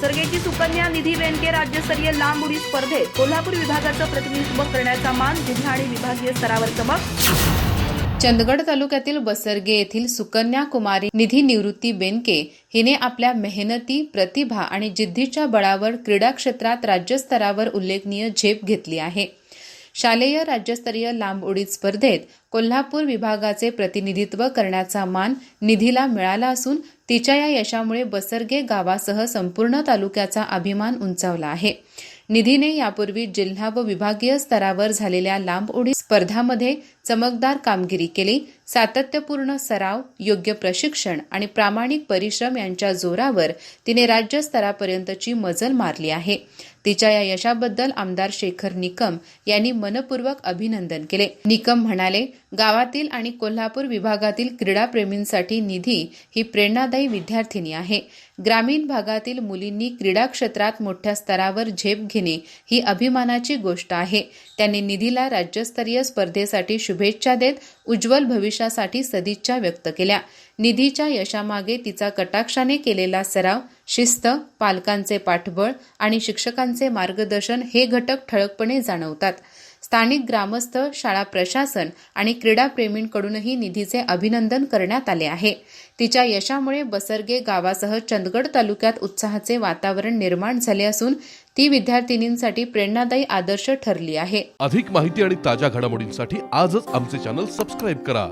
बसरगेची सुकन्या निधी बेनके राज्यस्तरीय लांब उडी स्पर्धेत कोल्हापूर विभागाचं प्रतिनिधित्व करण्याचा मान जिल्हा आणि विभागीय स्तरावर चमक. चंदगड तालुक्यातील बसरगे येथील सुकन्या कुमारी निधी निवृत्ती बेनके हिने आपल्या मेहनती प्रतिभा आणि जिद्दीच्या बळावर क्रीडा क्षेत्रात राज्यस्तरावर उल्लेखनीय झेप घेतली आहे. शालेय राज्यस्तरीय लांब उडी स्पर्धेत कोल्हापूर विभागाचे प्रतिनिधित्व करण्याचा मान निधीला मिळाला असून तिच्या या यशामुळे बसरगे गावासह संपूर्ण तालुक्याचा अभिमान उंचावला आहे. निधीने यापूर्वी जिल्हा व विभागीय स्तरावर झालेल्या लांब उडी स्पर्धामध्ये चमकदार कामगिरी केली. सातत्यपूर्ण सराव योग्य प्रशिक्षण आणि प्रामाणिक परिश्रम यांच्या जोरावर तिने राज्यस्तरापर्यंतची मजल मारली आहे. तिच्या या यशाबद्दल आमदार शेखर निकम यांनी मनपूर्वक अभिनंदन केले. निकम म्हणाले गावातील आणि कोल्हापूर विभागातील क्रीडाप्रेमींसाठी निधी ही प्रेरणादायी विद्यार्थिनी आहे. ग्रामीण भागातील मुलींनी क्रीडा क्षेत्रात मोठ्या स्तरावर झेप घेणे ही अभिमानाची गोष्ट आहे. त्यांनी निधीला राज्यस्तरीय स्पर्धेसाठी शुभेच्छा देत उज्ज्वल भविष्य यशासाठी सदिच्छा व्यक्त केल्या. निधीच्या यशामागे तिचा कटाक्षाने केलेला सराव शिस्त पालकांचे पाठबळ आणि शिक्षकांचे मार्गदर्शन हे घटक ठळकपणे जाणवतात. स्थानिक ग्रामस्थ शाळा प्रशासन आणि क्रीडाप्रेमींकडूनही निधीचे अभिनंदन करण्यात आले आहे. तिच्या यशामुळे बसरगे गावासह चंदगड तालुक्यात उत्साहाचे वातावरण निर्माण झाले असून ती विद्यार्थिनींसाठी प्रेरणादायी आदर्श ठरली आहे. अधिक माहिती आणि ताज्या घडामोडींसाठी आजच आमचे चॅनल सबस्क्राईब करा.